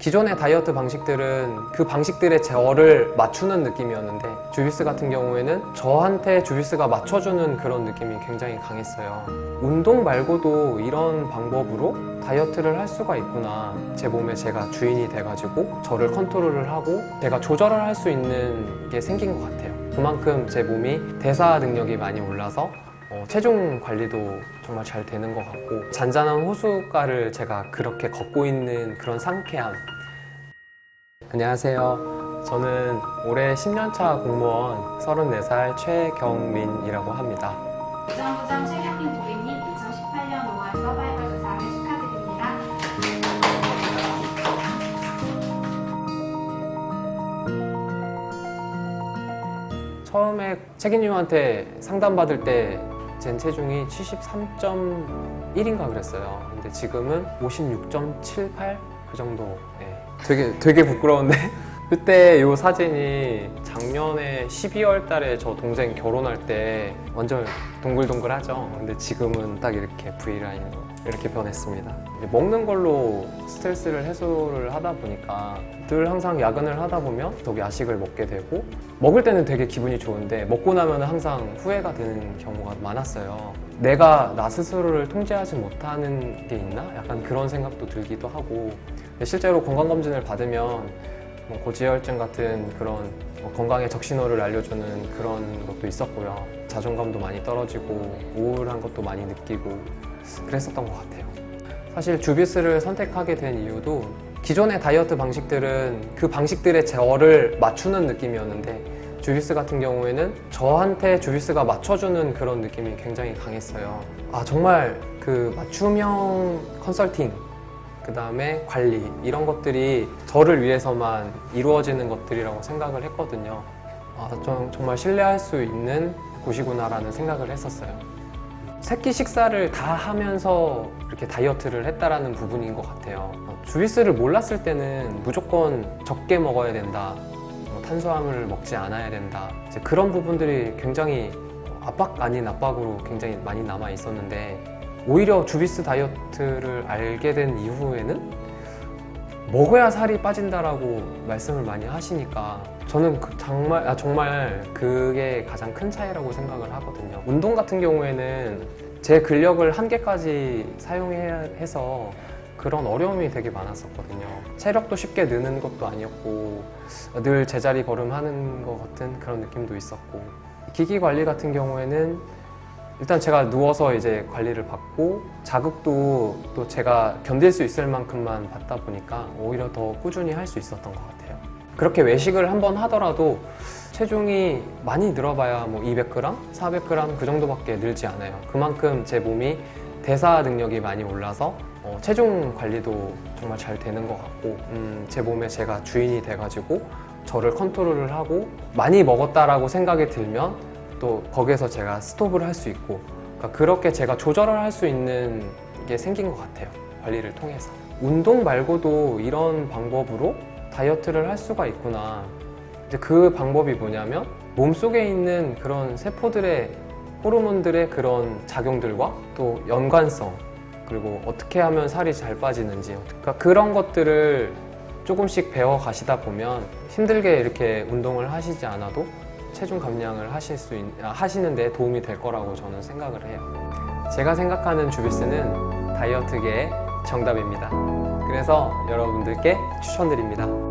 기존의 다이어트 방식들은 그 방식들의 저를 맞추는 느낌이었는데 주비스 같은 경우에는 저한테 주비스가 맞춰주는 그런 느낌이 굉장히 강했어요. 운동 말고도 이런 방법으로 다이어트를 할 수가 있구나. 제 몸에 제가 주인이 돼가지고 저를 컨트롤을 하고 제가 조절을 할 수 있는 게 생긴 것 같아요. 그만큼 제 몸이 대사 능력이 많이 올라서 어, 체중 관리도 정말 잘 되는 것 같고 잔잔한 호숫가를 제가 그렇게 걷고 있는 그런 상쾌함. 안녕하세요. 저는 올해 10년차 공무원 34살 최경민이라고 합니다. 부장부장 최경민 고객님 2018년 5월 서바이벌 조사를 축하드립니다. 처음에 책임님한테 상담받을 때 제 체중이 73.1인가 그랬어요. 근데 지금은 56.78 그 정도. 예. 되게 되게 부끄러운데? 그때 이 사진이 작년에 12월 달에 저 동생 결혼할 때 완전 동글동글하죠. 근데 지금은 딱 이렇게 V라인으로 이렇게 변했습니다. 먹는 걸로 스트레스를 해소를 하다 보니까 늘 항상 야근을 하다 보면 더 야식을 먹게 되고 먹을 때는 되게 기분이 좋은데 먹고 나면 항상 후회가 되는 경우가 많았어요. 내가 나 스스로를 통제하지 못하는 게 있나? 약간 그런 생각도 들기도 하고 실제로 건강검진을 받으면 뭐 고지혈증 같은 그런 뭐 건강의 적신호를 알려주는 그런 것도 있었고요. 자존감도 많이 떨어지고 우울한 것도 많이 느끼고 그랬었던 것 같아요. 사실 주비스를 선택하게 된 이유도 기존의 다이어트 방식들은 그 방식들의 저를 맞추는 느낌이었는데 주비스 같은 경우에는 저한테 주비스가 맞춰주는 그런 느낌이 굉장히 강했어요. 아 정말 그 맞춤형 컨설팅 그 다음에 관리 이런 것들이 저를 위해서만 이루어지는 것들이라고 생각을 했거든요. 아, 좀, 정말 신뢰할 수 있는 곳이구나라는 생각을 했었어요. 새끼 식사를 다 하면서 이렇게 다이어트를 했다라는 부분인 것 같아요. 어, 주비스를 몰랐을 때는 무조건 적게 먹어야 된다. 뭐 탄수화물을 먹지 않아야 된다. 그런 부분들이 굉장히 압박 아닌 압박으로 굉장히 많이 남아 있었는데 오히려 주비스 다이어트를 알게 된 이후에는 먹어야 살이 빠진다라고 말씀을 많이 하시니까 저는 그 정말 아, 정말 그게 가장 큰 차이라고 생각을 하거든요. 운동 같은 경우에는 제 근력을 한계까지 사용해야 해서 그런 어려움이 되게 많았었거든요. 체력도 쉽게 느는 것도 아니었고 늘 제자리 걸음하는 것 같은 그런 느낌도 있었고 기기 관리 같은 경우에는 일단 제가 누워서 이제 관리를 받고 자극도 또 제가 견딜 수 있을 만큼만 받다 보니까 오히려 더 꾸준히 할 수 있었던 것 같아요. 그렇게 외식을 한번 하더라도 체중이 많이 늘어봐야 뭐 200g, 400g 그 정도밖에 늘지 않아요. 그만큼 제 몸이 대사 능력이 많이 올라서 어, 체중 관리도 정말 잘 되는 것 같고 음, 제 몸에 제가 주인이 돼가지고 저를 컨트롤을 하고 많이 먹었다라고 생각이 들면 또 거기에서 제가 스톱을 할 수 있고 그러니까 그렇게 제가 조절을 할 수 있는 게 생긴 것 같아요 관리를 통해서. 운동 말고도 이런 방법으로 다이어트를 할 수가 있구나. 이제 그 방법이 뭐냐면 몸속에 있는 그런 세포들의 호르몬들의 그런 작용들과 또 연관성 그리고 어떻게 하면 살이 잘 빠지는지 그러니까 그런 것들을 조금씩 배워 가시다 보면 힘들게 이렇게 운동을 하시지 않아도 체중 감량을 하실 수 있, 아, 하시는 데 도움이 될 거라고 저는 생각을 해요. 제가 생각하는 주비스는 다이어트계의 정답입니다. 그래서 여러분들께 추천드립니다.